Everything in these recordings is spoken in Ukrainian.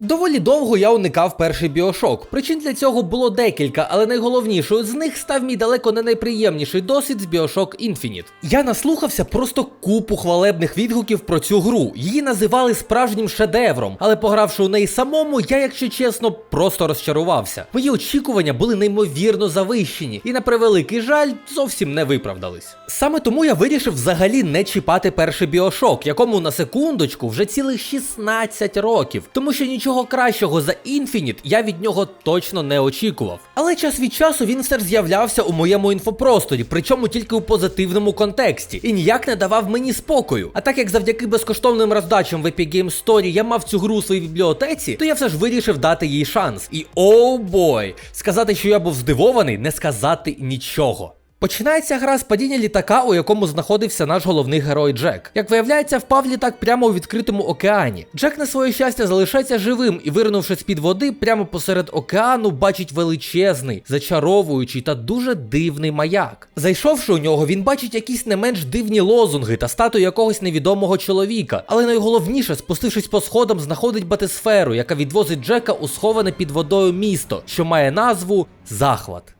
Доволі довго я уникав перший біошок. Причин для цього було декілька, але найголовнішою з них став мій далеко не найприємніший досвід з Bioshock Infinite. Я наслухався просто купу хвалебних відгуків про цю гру. Її називали справжнім шедевром, але погравши у неї самому, я, якщо чесно, просто розчарувався. Мої очікування були неймовірно завищені, і на превеликий жаль, зовсім не виправдались. Саме тому я вирішив взагалі не чіпати перший біошок, якому на секундочку вже цілих 16 років, тому що нічого кращого за Infinite я від нього точно не очікував. Але час від часу він все з'являвся у моєму інфопросторі, причому тільки у позитивному контексті, і ніяк не давав мені спокою. А так як завдяки безкоштовним роздачам в Epic Games Store я мав цю гру у своїй бібліотеці, то я все ж вирішив дати їй шанс. І оу бой! Сказати, що я був здивований, не сказати нічого. Починається гра з падіння літака, у якому знаходився наш головний герой Джек. Як виявляється, впав літак прямо у відкритому океані. Джек на своє щастя залишається живим і, вирнувши з-під води, прямо посеред океану, бачить величезний, зачаровуючий та дуже дивний маяк. Зайшовши у нього, він бачить якісь не менш дивні лозунги та статую якогось невідомого чоловіка. Але найголовніше, спустившись по сходам, знаходить батисферу, яка відвозить Джека у сховане під водою місто, що має назву Захват.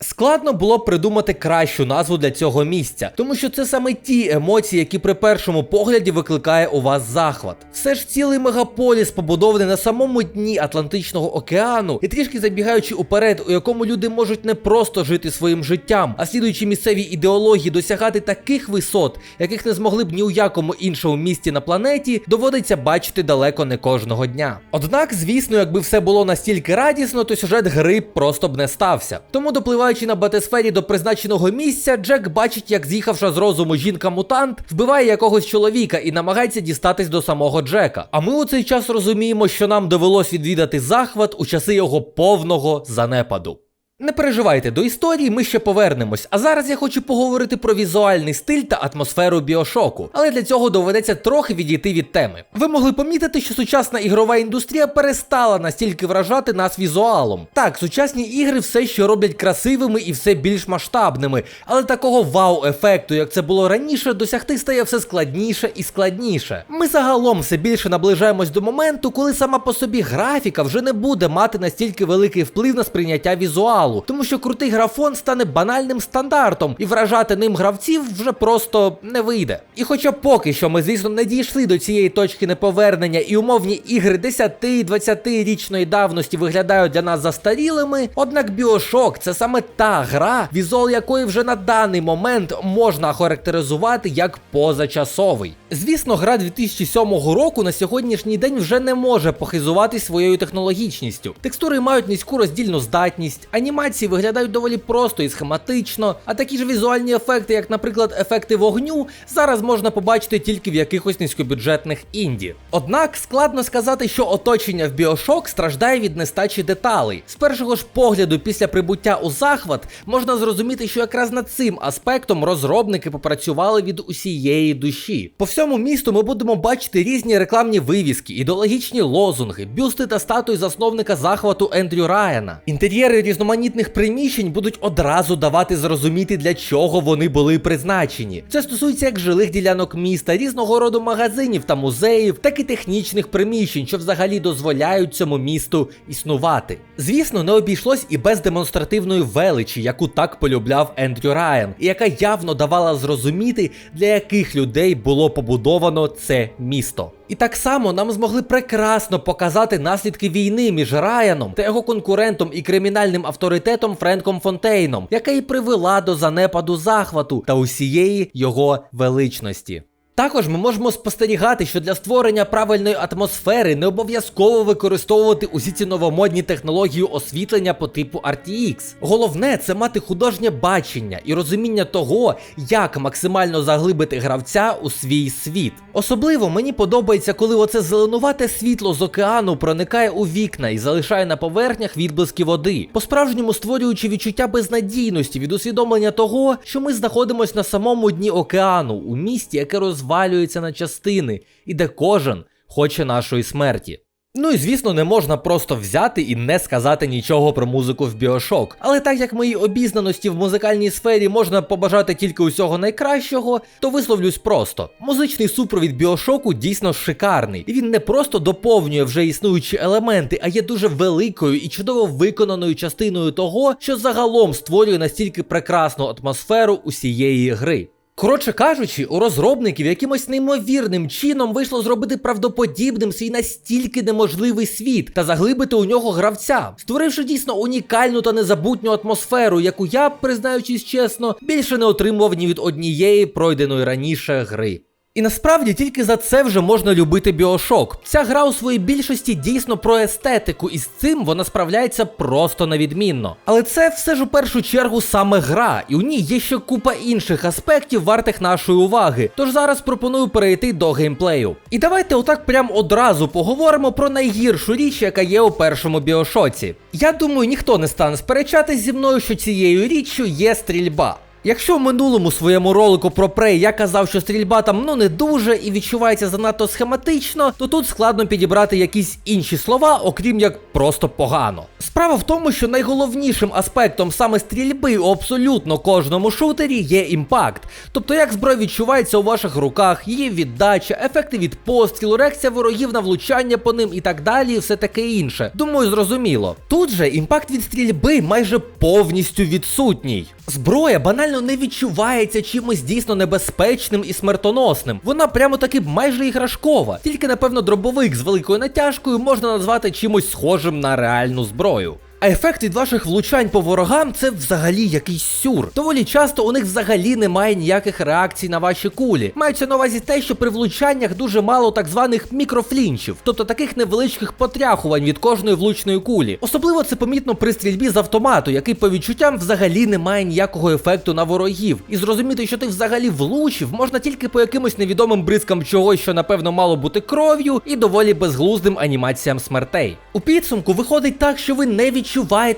Складно було б придумати кращу назву для цього місця, тому що це саме ті емоції, які при першому погляді викликає у вас захват. Все ж цілий мегаполіс побудований на самому дні Атлантичного океану, і трішки забігаючи уперед, у якому люди можуть не просто жити своїм життям, а слідуючи місцевій ідеології досягати таких висот, яких не змогли б ні у якому іншому місті на планеті, доводиться бачити далеко не кожного дня. Однак, звісно, якби все було настільки радісно, то сюжет гри просто б не стався. Тому допливаючи на батисфері до призначеного місця, Джек бачить, як з'їхавша з розуму жінка-мутант вбиває якогось чоловіка і намагається дістатись до самого Джека. А ми у цей час розуміємо, що нам довелось відвідати захват у часи його повного занепаду. Не переживайте до історії, ми ще повернемось. А зараз я хочу поговорити про візуальний стиль та атмосферу біошоку. Але для цього доведеться трохи відійти від теми. Ви могли помітити, що сучасна ігрова індустрія перестала настільки вражати нас візуалом. Так, сучасні ігри все ще роблять красивими і все більш масштабними, але такого вау-ефекту, як це було раніше, досягти стає все складніше і складніше. Ми загалом все більше наближаємось до моменту, коли сама по собі графіка вже не буде мати настільки великий вплив на сприйняття візуалу тому що крутий графон стане банальним стандартом, і вражати ним гравців вже просто не вийде. І хоча поки що ми, звісно, не дійшли до цієї точки неповернення, і умовні ігри 10-20 річної давності виглядають для нас застарілими, однак Біошок це саме та гра, візуал якої вже на даний момент можна охарактеризувати як позачасовий. Звісно, гра 2007 року на сьогоднішній день вже не може похизуватись своєю технологічністю. Текстури мають низьку роздільну здатність, анімації виглядають доволі просто і схематично, а такі ж візуальні ефекти, як, наприклад, ефекти вогню, зараз можна побачити тільки в якихось низькобюджетних інді. Однак складно сказати, що оточення в Біошок страждає від нестачі деталей. З першого ж погляду, після прибуття у захват, можна зрозуміти, що якраз над цим аспектом розробники попрацювали від усієї душі. По всьому місту ми будемо бачити різні рекламні вивіски, ідеологічні лозунги, бюсти та статуї засновника захвату Ендрю Райана. Інтер'єри різноманітних приміщень будуть одразу давати зрозуміти, для чого вони були призначені. Це стосується як жилих ділянок міста, різного роду магазинів та музеїв, так і технічних приміщень, що взагалі дозволяють цьому місту існувати. Звісно, не обійшлось і без демонстративної величі, яку так полюбляв Ендрю Райан, і яка явно давала зрозуміти, для яких людей було побудовано це місто. І так само нам змогли прекрасно показати наслідки війни між Райаном та його конкурентом і кримінальним авторитетом Френком Фонтейном, яка і привела до занепаду захвату та усієї його величності. Також ми можемо спостерігати, що для створення правильної атмосфери не обов'язково використовувати усі ці новомодні технології освітлення по типу RTX. Головне це мати художнє бачення і розуміння того, як максимально заглибити гравця у свій світ. Особливо мені подобається, коли оце зеленувате світло з океану проникає у вікна і залишає на поверхнях відблиски води, по-справжньому створюючи відчуття безнадійності від усвідомлення того, що ми знаходимося на самому дні океану, у місті, яке розвалюється на частини, і де кожен хоче нашої смерті. Ну і звісно, не можна просто взяти і не сказати нічого про музику в Bioshock. Але так як моїй обізнаності в музикальній сфері можна побажати тільки усього найкращого, то висловлюсь просто: музичний супровід Біошоку дійсно шикарний, і він не просто доповнює вже існуючі елементи, а є дуже великою і чудово виконаною частиною того, що загалом створює настільки прекрасну атмосферу усієї гри. Коротше кажучи, у розробників якимось неймовірним чином вийшло зробити правдоподібним свій настільки неможливий світ та заглибити у нього гравця, створивши дійсно унікальну та незабутню атмосферу, яку я, признаючись чесно, більше не отримував ні від однієї пройденої раніше гри. І насправді тільки за це вже можна любити Біошок. Ця гра у своїй більшості дійсно про естетику, і з цим вона справляється просто невідмінно. Але це все ж у першу чергу саме гра, і у ній є ще купа інших аспектів, вартих нашої уваги. Тож зараз пропоную перейти до геймплею. І давайте отак прям одразу поговоримо про найгіршу річ, яка є у першому біошоці. Я думаю, ніхто не стане сперечатись зі мною, що цією річчю є стрільба. Якщо в минулому своєму ролику про Prey я казав, що стрільба там ну не дуже і відчувається занадто схематично, то тут складно підібрати якісь інші слова, окрім як просто погано. Справа в тому, що найголовнішим аспектом саме стрільби у абсолютно кожному шутері є імпакт. Тобто як зброя відчувається у ваших руках, її віддача, ефекти від пострілу, реакція ворогів на влучання по ним і так далі, і все таке інше. Думаю, зрозуміло. Тут же імпакт від стрільби майже повністю відсутній. Зброя банально не відчувається чимось дійсно небезпечним і смертоносним. Вона прямо таки майже іграшкова. Тільки, напевно, дробовик з великою натяжкою можна назвати чимось схожим на реальну зброю. А ефект від ваших влучань по ворогам це взагалі якийсь сюр. Доволі часто у них взагалі немає ніяких реакцій на ваші кулі. Мається на увазі те, що при влучаннях дуже мало так званих мікрофлінчів, тобто таких невеличких потряхувань від кожної влучної кулі. Особливо це помітно при стрільбі з автомату, який по відчуттям взагалі не має ніякого ефекту на ворогів. І зрозуміти, що ти взагалі влучив, можна тільки по якимось невідомим бризкам чогось, що напевно мало бути кров'ю, і доволі безглуздим анімаціям смертей. У підсумку виходить так, що ви не відчуваєте,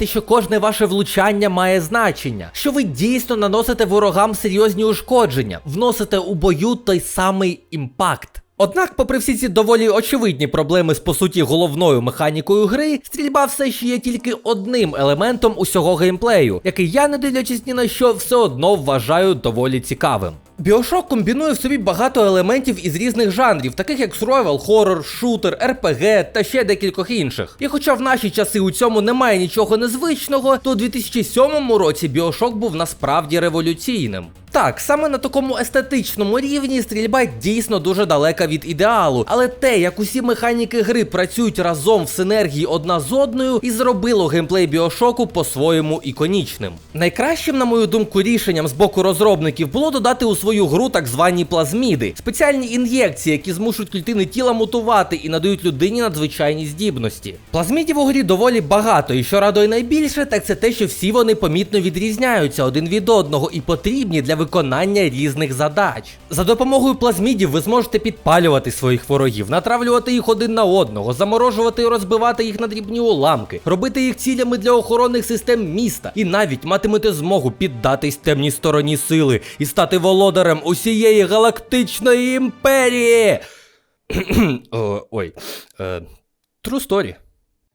що кожне ваше влучання має значення, що ви дійсно наносите ворогам серйозні ушкодження, вносите у бою той самий імпакт. Однак, попри всі ці доволі очевидні проблеми з по суті головною механікою гри, стрільба все ще є тільки одним елементом усього геймплею, який я, не дивлячись ні на що, все одно вважаю доволі цікавим. Біошок комбінує в собі багато елементів із різних жанрів, таких як survival horror, шутер, РПГ та ще декількох інших. І хоча в наші часи у цьому немає нічого незвичного, то у 2007 році Біошок був насправді революційним. Так, саме на такому естетичному рівні стрільба дійсно дуже далека від ідеалу, але те, як усі механіки гри працюють разом в синергії одна з одною, і зробило геймплей Біошоку по-своєму іконічним. Найкращим, на мою думку, рішенням з боку розробників було додати у свою гру так звані плазміди, спеціальні ін'єкції, які змушують клітини тіла мутувати і надають людині надзвичайні здібності. Плазмідів у грі доволі багато, і що радує найбільше, так це те, що всі вони помітно відрізняються один від одного і потрібні для виконання різних задач. За допомогою плазмідів ви зможете підпалювати своїх ворогів, натравлювати їх один на одного, заморожувати і розбивати їх на дрібні уламки, робити їх цілями для охоронних систем міста, і навіть матимете змогу піддатись темній стороні сили і стати володарем усієї галактичної імперії. Ой, е, true story.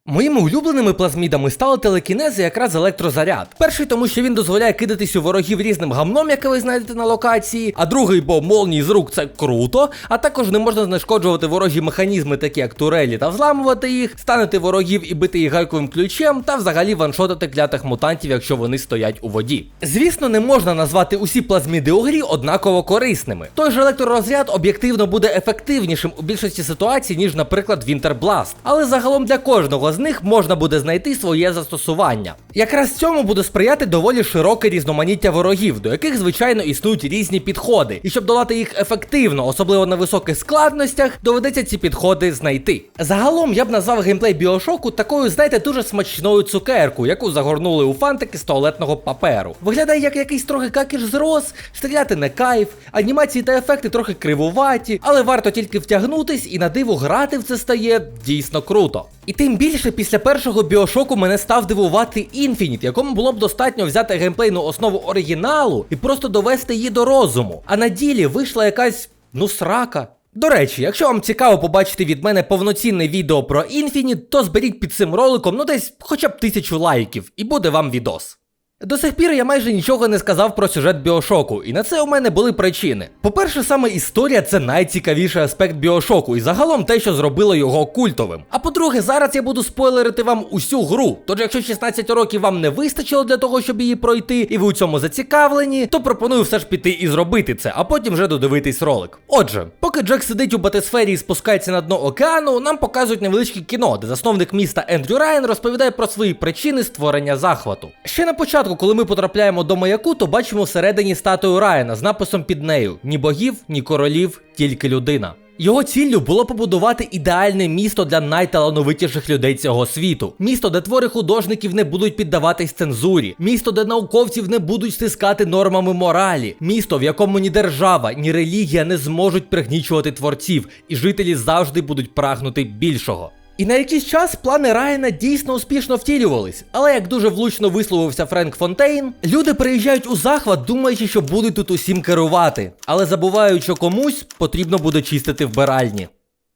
Моїми улюбленими плазмідами стали телекінези якраз електрозаряд. Перший, тому що він дозволяє кидатись у ворогів різним гамном, яке ви знайдете на локації, а другий, бо молнії з рук це круто, а також не можна знешкоджувати ворожі механізми, такі як турелі, та взламувати їх, станити ворогів і бити їх гайковим ключем, та взагалі ваншотити клятих мутантів, якщо вони стоять у воді. Звісно, не можна назвати усі плазміди у грі однаково корисними. Той же електророзряд об'єктивно буде ефективнішим у більшості ситуацій, ніж, наприклад, Blast. Але загалом для кожного з них можна буде знайти своє застосування. Якраз цьому буде сприяти доволі широке різноманіття ворогів, до яких, звичайно, існують різні підходи. І щоб долати їх ефективно, особливо на високих складностях, доведеться ці підходи знайти. Загалом я б назвав геймплей Біошоку такою, знаєте, дуже смачною цукеркою, яку загорнули у фантики з туалетного паперу. Виглядає як якийсь трохи какіш з роз, стріляти не кайф, анімації та ефекти трохи кривуваті, але варто тільки втягнутись і на диво грати в це стає дійсно круто. І тим більше після першого біошоку мене став дивувати інфініт, якому було б достатньо взяти геймплейну основу оригіналу і просто довести її до розуму. А на ділі вийшла якась ну срака. До речі, якщо вам цікаво побачити від мене повноцінне відео про інфініт, то зберіть під цим роликом ну десь хоча б тисячу лайків, і буде вам відос. До сих пір я майже нічого не сказав про сюжет Біошоку, і на це у мене були причини. По-перше, саме історія це найцікавіший аспект Біошоку, і загалом те, що зробило його культовим. А по-друге, зараз я буду спойлерити вам усю гру. Тож, якщо 16 років вам не вистачило для того, щоб її пройти, і ви у цьому зацікавлені, то пропоную все ж піти і зробити це, а потім вже додивитись ролик. Отже, поки Джек сидить у батисфері і спускається на дно океану, нам показують невеличке кіно, де засновник міста Ендрю Райан розповідає про свої причини створення захвату. Ще на початку, коли ми потрапляємо до маяку, то бачимо всередині статую Райана з написом під нею: ні богів, ні королів, тільки людина. Його ціллю було побудувати ідеальне місто для найталановитіших людей цього світу. Місто, де твори художників не будуть піддаватись цензурі, місто, де науковців не будуть стискати нормами моралі, місто, в якому ні держава, ні релігія не зможуть пригнічувати творців, і жителі завжди будуть прагнути більшого. І на якийсь час плани Райана дійсно успішно втілювались, але як дуже влучно висловився Френк Фонтейн, люди приїжджають у захват, думаючи, що будуть тут усім керувати, але забувають, що комусь потрібно буде чистити вбиральні.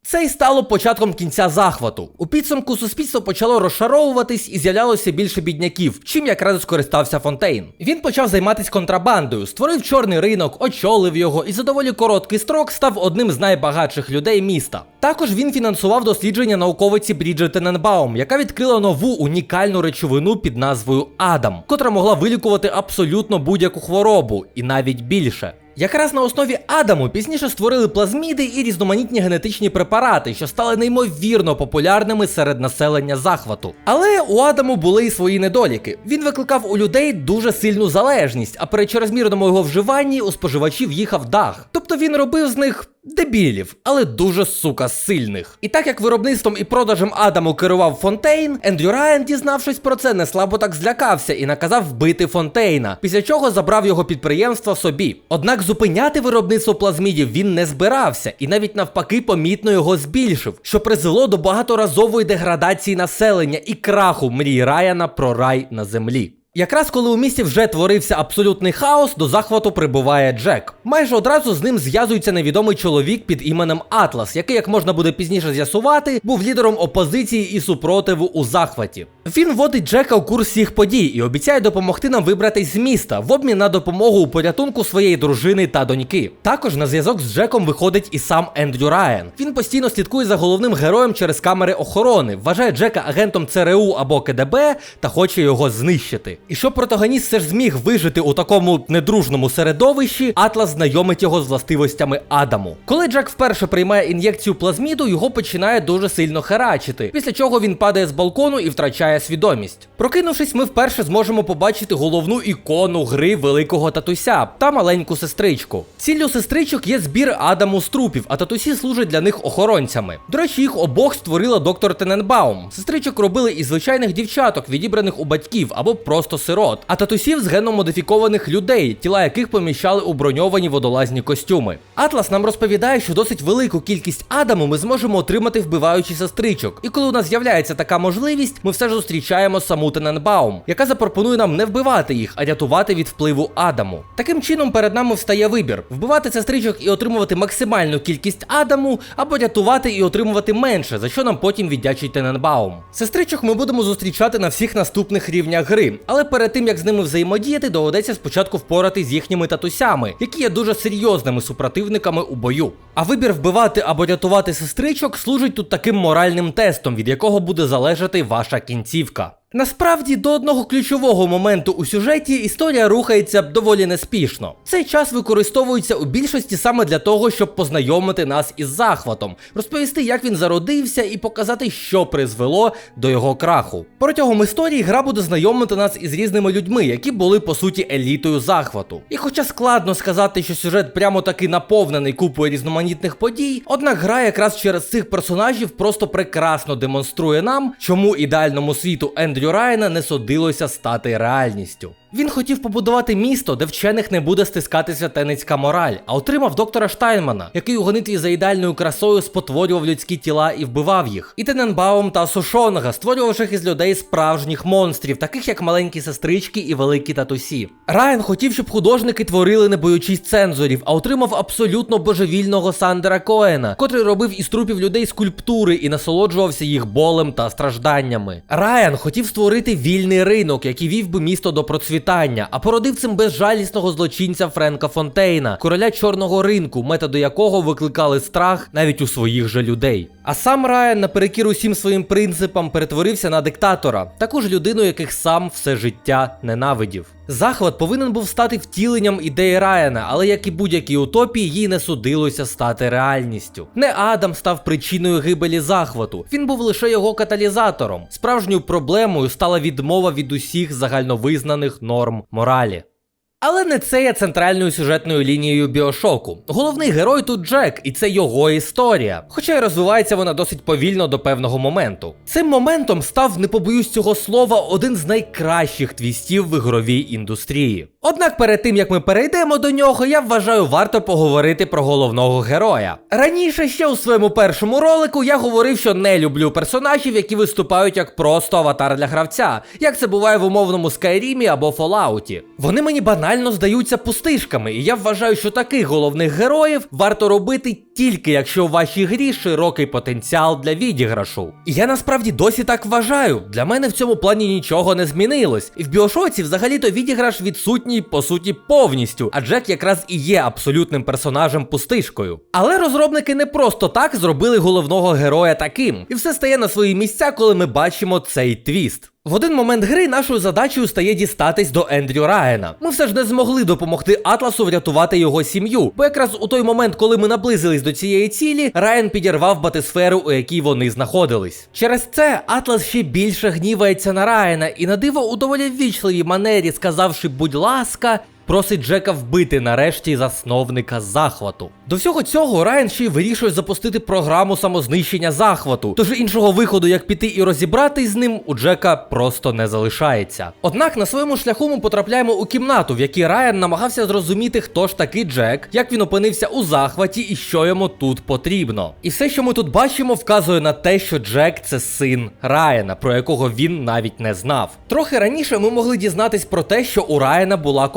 Це й стало початком кінця захвату. У підсумку суспільство почало розшаровуватись і з'являлося більше бідняків, чим якраз скористався Фонтейн. Він почав займатися контрабандою, створив чорний ринок, очолив його і за доволі короткий строк став одним з найбагатших людей міста. Також він фінансував дослідження науковиці Бріджет Тененбаум, яка відкрила нову унікальну речовину під назвою Адам, котра могла вилікувати абсолютно будь-яку хворобу, і навіть більше. Якраз на основі Адаму пізніше створили плазміди і різноманітні генетичні препарати, що стали неймовірно популярними серед населення захвату. Але у Адаму були і свої недоліки. Він викликав у людей дуже сильну залежність, а при чрезмірному його вживанні у споживачів їхав дах. Тобто він робив з них. Дебілів, але дуже сука сильних. І так як виробництвом і продажем Адаму керував Фонтейн, Ендрю Райан, дізнавшись про це, не слабо так злякався і наказав вбити Фонтейна, після чого забрав його підприємство собі. Однак зупиняти виробництво плазмідів він не збирався і навіть навпаки помітно його збільшив, що призвело до багаторазової деградації населення і краху мрій Райана про рай на землі. Якраз коли у місті вже творився абсолютний хаос, до захвату прибуває Джек. Майже одразу з ним зв'язується невідомий чоловік під іменем Атлас, який, як можна буде пізніше з'ясувати, був лідером опозиції і супротиву у захваті. Він вводить Джека у курс всіх подій і обіцяє допомогти нам вибратись з міста в обмін на допомогу у порятунку своєї дружини та доньки. Також на зв'язок з Джеком виходить і сам Ендрю Райан. Він постійно слідкує за головним героєм через камери охорони, вважає Джека агентом ЦРУ або КДБ та хоче його знищити. І щоб протагоніст все ж зміг вижити у такому недружному середовищі, Атлас знайомить його з властивостями Адаму. Коли Джек вперше приймає ін'єкцію плазміду, його починає дуже сильно херачити, після чого він падає з балкону і втрачає свідомість. Прокинувшись, ми вперше зможемо побачити головну ікону гри великого татуся та маленьку сестричку. Ціллю сестричок є збір Адаму з трупів, а татусі служать для них охоронцями. До речі, їх обох створила доктор Тененбаум. Сестричок робили із звичайних дівчаток, відібраних у батьків або просто сирот, а татусів з генномодифікованих людей, тіла яких поміщали у броньовані водолазні костюми. Атлас нам розповідає, що досить велику кількість Адаму ми зможемо отримати, вбиваючи сестричок. І коли у нас з'являється така можливість, ми все ж зустрічаємо саму Тененбаум, яка запропонує нам не вбивати їх, а рятувати від впливу Адаму. Таким чином перед нами встає вибір: вбивати сестричок і отримувати максимальну кількість Адаму, або рятувати і отримувати менше, за що нам потім віддячить Тененбаум. Сестричок ми будемо зустрічати на всіх наступних рівнях гри, але перед тим як з ними взаємодіяти, доведеться спочатку впорати з їхніми татусями, які є дуже серйозними супротивниками у бою. А вибір вбивати або рятувати сестричок служить тут таким моральним тестом, від якого буде залежати ваша кінцівка. Насправді, до одного ключового моменту у сюжеті історія рухається доволі неспішно. Цей час використовується у більшості саме для того, щоб познайомити нас із захватом, розповісти, як він зародився, і показати, що призвело до його краху. Протягом історії гра буде знайомити нас із різними людьми, які були по суті елітою захвату. І хоча складно сказати, що сюжет прямо таки наповнений купою різноманітних подій, однак гра якраз через цих персонажів просто прекрасно демонструє нам, чому ідеальному світу Ендрю Райана не судилося стати реальністю. Він хотів побудувати місто, де вчених не буде стискатися тенецька мораль, а отримав доктора Штайнмана, який у гонитві за ідеальною красою спотворював людські тіла і вбивав їх. І Тененбаум та Сушонга, створювавших із людей справжніх монстрів, таких як маленькі сестрички і великі татусі. Райан хотів, щоб художники творили, не боючись цензорів, а отримав абсолютно божевільного Сандера Коена, котрий робив із трупів людей скульптури і насолоджувався їх болем та стражданнями. Райан хотів створити вільний ринок, який вів би місто до процвітання, а породив цим безжалісного злочинця Френка Фонтейна, короля чорного ринку, методи якого викликали страх навіть у своїх же людей. А сам Райан, наперекір усім своїм принципам, перетворився на диктатора, таку ж людину, яких сам все життя ненавидів. Захват повинен був стати втіленням ідеї Райана, але як і будь-якій утопії, їй не судилося стати реальністю. Не Адам став причиною гибелі захвату, він був лише його каталізатором. Справжньою проблемою стала відмова від усіх загальновизнаних норм моралі. Але не це є центральною сюжетною лінією біошоку. Головний герой тут Джек, і це його історія. Хоча й розвивається вона досить повільно до певного моменту. Цим моментом став, не побоюсь цього слова, один з найкращих твістів в ігровій індустрії. Однак перед тим як ми перейдемо до нього, я вважаю, варто поговорити про головного героя. Раніше ще у своєму першому ролику я говорив, що не люблю персонажів, які виступають як просто аватар для гравця, як це буває в умовному Скайрімі або Фоллауті. Вони мені банально здаються пустишками, і я вважаю, що таких головних героїв варто робити тільки якщо у вашій грі широкий потенціал для відіграшу. І я насправді досі так вважаю. Для мене в цьому плані нічого не змінилось. І в біошоці взагалі-то відіграш відсутній по суті повністю, а Джек якраз і є абсолютним персонажем пустишкою. Але розробники не просто так зробили головного героя таким, і все стає на свої місця, коли ми бачимо цей твіст. В один момент гри нашою задачею стає дістатись до Ендрю Райана. Ми все ж не змогли допомогти Атласу врятувати його сім'ю, бо якраз у той момент, коли ми наблизились до цієї цілі, Райан підірвав батисферу, у якій вони знаходились. Через це Атлас ще більше гнівається на Райана і на диво у доволі ввічливій манері, сказавши, будь ласка. Просить Джека вбити нарешті засновника захвату. До всього цього Райан ще й вирішує запустити програму самознищення захвату, тож іншого виходу, як піти і розібратись з ним, у Джека просто не залишається. Однак на своєму шляху ми потрапляємо у кімнату, в якій Райан намагався зрозуміти, хто ж такий Джек, як він опинився у захваті і що йому тут потрібно. І все, що ми тут бачимо, вказує на те, що Джек це син Райана, про якого він навіть не знав. Трохи раніше ми могли дізнатись про те, що у Райана була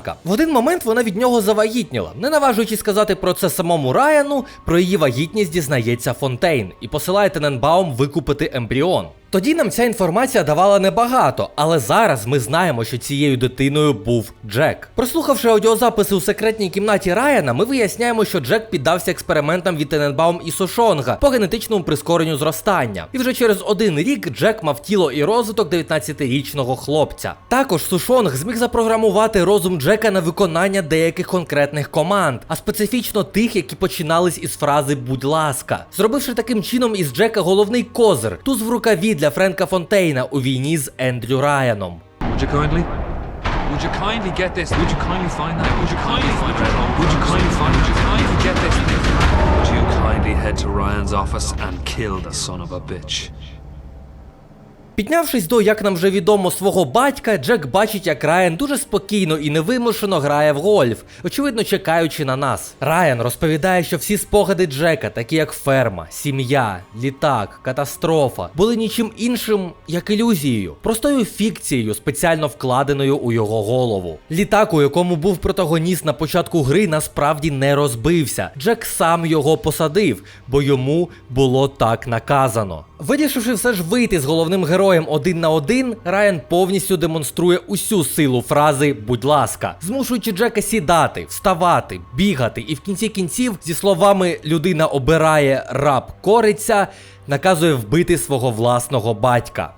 коханка. В один момент вона від нього завагітніла, не наважуючись сказати про це самому Райану, про її вагітність дізнається Фонтейн і посилає Тененбаум викупити ембріон. Тоді нам ця інформація давала небагато, але зараз ми знаємо, що цією дитиною був Джек. Прослухавши аудіозаписи у секретній кімнаті Райана, ми виясняємо, що Джек піддався експериментам від Тененбаум і Сошонга по генетичному прискоренню зростання. І вже через один рік Джек мав тіло і розвиток 19-річного хлопця. Також Сушонг зміг запрограмувати розум Джека на виконання деяких конкретних команд, а специфічно тих, які починались із фрази будь ласка, зробивши таким чином із Джека головний козир, туз в рукаві для Френка Фонтейна у війні з Ендрю Райаном. Would you kindly? Would you kindly get this? Would you kindly find that? Would you kindly find that? Would you kindly find? Would you kindly get this? Would you kindly head to Ryan's office and kill the son of a bitch? Піднявшись до, як нам вже відомо, свого батька, Джек бачить, як Райан дуже спокійно і невимушено грає в гольф, очевидно чекаючи на нас. Райан розповідає, що всі спогади Джека, такі як ферма, сім'я, літак, катастрофа, були нічим іншим, як ілюзією, простою фікцією, спеціально вкладеною у його голову. Літак, у якому був протагоніст на початку гри, насправді не розбився. Джек сам його посадив, бо йому було так наказано. Вирішивши все ж вийти з головним героєм один на один, Райан повністю демонструє усю силу фрази будь ласка, змушуючи Джека сідати, вставати, бігати, і в кінці кінців, зі словами людина обирає раб кориться, наказує вбити свого власного батька.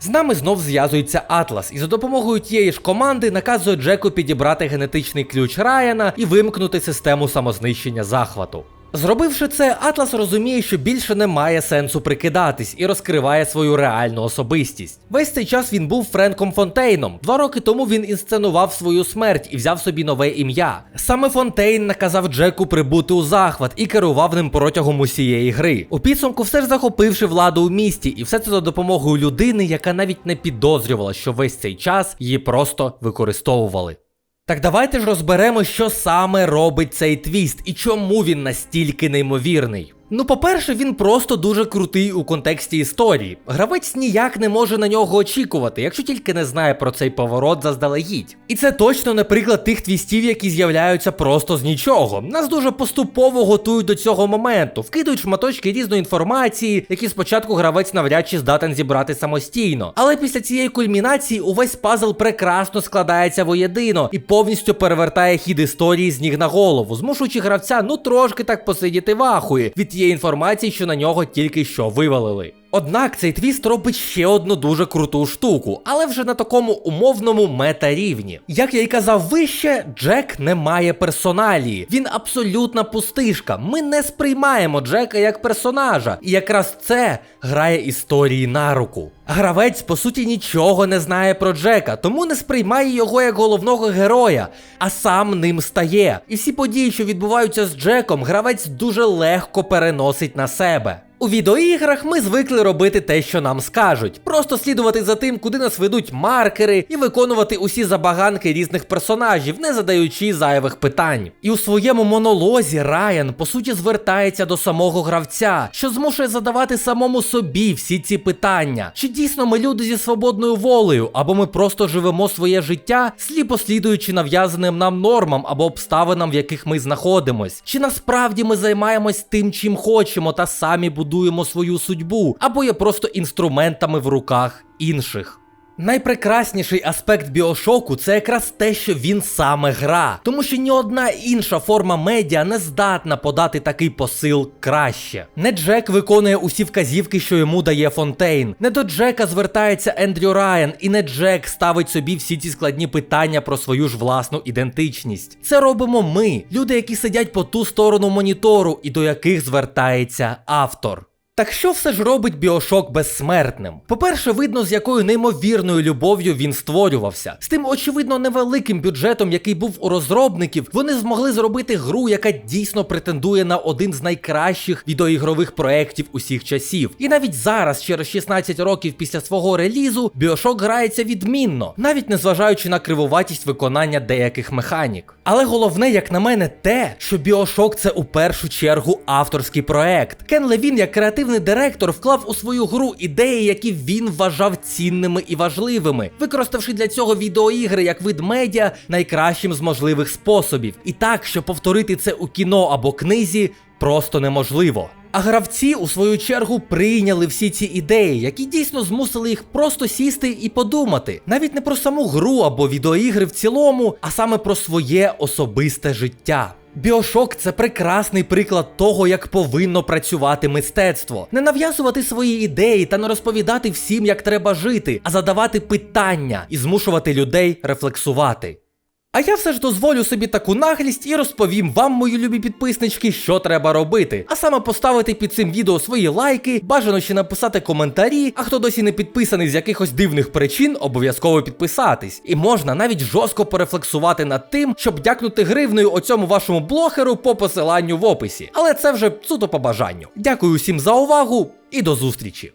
З нами знов зв'язується Атлас і за допомогою тієї ж команди наказує Джеку підібрати генетичний ключ Райана і вимкнути систему самознищення захвату. Зробивши це, Атлас розуміє, що більше немає сенсу прикидатись і розкриває свою реальну особистість. Весь цей час він був Френком Фонтейном. Два роки тому він інсценував свою смерть і взяв собі нове ім'я. Саме Фонтейн наказав Джеку прибути у захват і керував ним протягом усієї гри. У підсумку, все ж захопивши владу у місті, і все це за допомогою людини, яка навіть не підозрювала, що весь цей час її просто використовували. Так давайте ж розберемо, що саме робить цей твіст і чому він настільки неймовірний. Ну, по-перше, він просто дуже крутий у контексті історії. Гравець ніяк не може на нього очікувати, якщо тільки не знає про цей поворот заздалегідь. І це точно не приклад тих твістів, які з'являються просто з нічого. Нас дуже поступово готують до цього моменту, вкидують шматочки різної інформації, які спочатку гравець навряд чи здатен зібрати самостійно. Але після цієї кульмінації увесь пазл прекрасно складається воєдино і повністю перевертає хід історії з ніг на голову, змушуючи гравця ну трошки так посидіти в ахуї від тієї інформації, що на нього тільки що вивалили. Однак цей твіст робить ще одну дуже круту штуку, але вже на такому умовному мета-рівні. Як я й казав вище, Джек не має персоналії. Він абсолютна пустишка. Ми не сприймаємо Джека як персонажа, і якраз це грає історії на руку. Гравець, по суті, нічого не знає про Джека, тому не сприймає його як головного героя, а сам ним стає. І всі події, що відбуваються з Джеком, гравець дуже легко переносить на себе. У відеоіграх ми звикли робити те, що нам скажуть, просто слідувати за тим, куди нас ведуть маркери, і виконувати усі забаганки різних персонажів, не задаючи зайвих питань. І у своєму монолозі Райан по суті звертається до самого гравця, що змушує задавати самому собі всі ці питання. Чи дійсно ми люди зі свободною волею, або ми просто живемо своє життя, сліпо слідуючи нав'язаним нам нормам або обставинам, в яких ми знаходимось? Чи насправді ми займаємось тим, чим хочемо, та самі будуємо свою судьбу, або є просто інструментами в руках інших? Найпрекрасніший аспект біошоку це якраз те, що він саме гра, тому що ні одна інша форма медіа не здатна подати такий посил краще. Не Джек виконує усі вказівки, що йому дає Фонтейн. Не до Джека звертається Ендрю Райан, і не Джек ставить собі всі ці складні питання про свою ж власну ідентичність. Це робимо ми, люди, які сидять по ту сторону монітору, і до яких звертається автор. Так що все ж робить Біошок безсмертним? По-перше, видно, з якою неймовірною любов'ю він створювався. З тим, очевидно, невеликим бюджетом, який був у розробників, вони змогли зробити гру, яка дійсно претендує на один з найкращих відеоігрових проєктів усіх часів. І навіть зараз, через 16 років після свого релізу, Біошок грається відмінно, навіть незважаючи на кривуватість виконання деяких механік. Але головне, як на мене, те, що Біошок це у першу чергу авторський проект. Кен Левін, як креативний директор, вклав у свою гру ідеї, які він вважав цінними і важливими, використавши для цього відеоігри як вид медіа найкращим з можливих способів. І так, що повторити це у кіно або книзі просто неможливо. А гравці, у свою чергу, прийняли всі ці ідеї, які дійсно змусили їх просто сісти і подумати, навіть не про саму гру або відеоігри в цілому, а саме про своє особисте життя. Біошок це прекрасний приклад того, як повинно працювати мистецтво. Не нав'язувати свої ідеї та не розповідати всім, як треба жити, а задавати питання і змушувати людей рефлексувати. А я все ж дозволю собі таку наглість і розповім вам, мої любі підписнички, що треба робити. А саме поставити під цим відео свої лайки, бажано ще написати коментарі, а хто досі не підписаний з якихось дивних причин, обов'язково підписатись. І можна навіть жорстко порефлексувати над тим, щоб дякнути гривнею оцьому вашому блогеру по посиланню в описі. Але це вже суто по бажанню. Дякую всім за увагу і до зустрічі!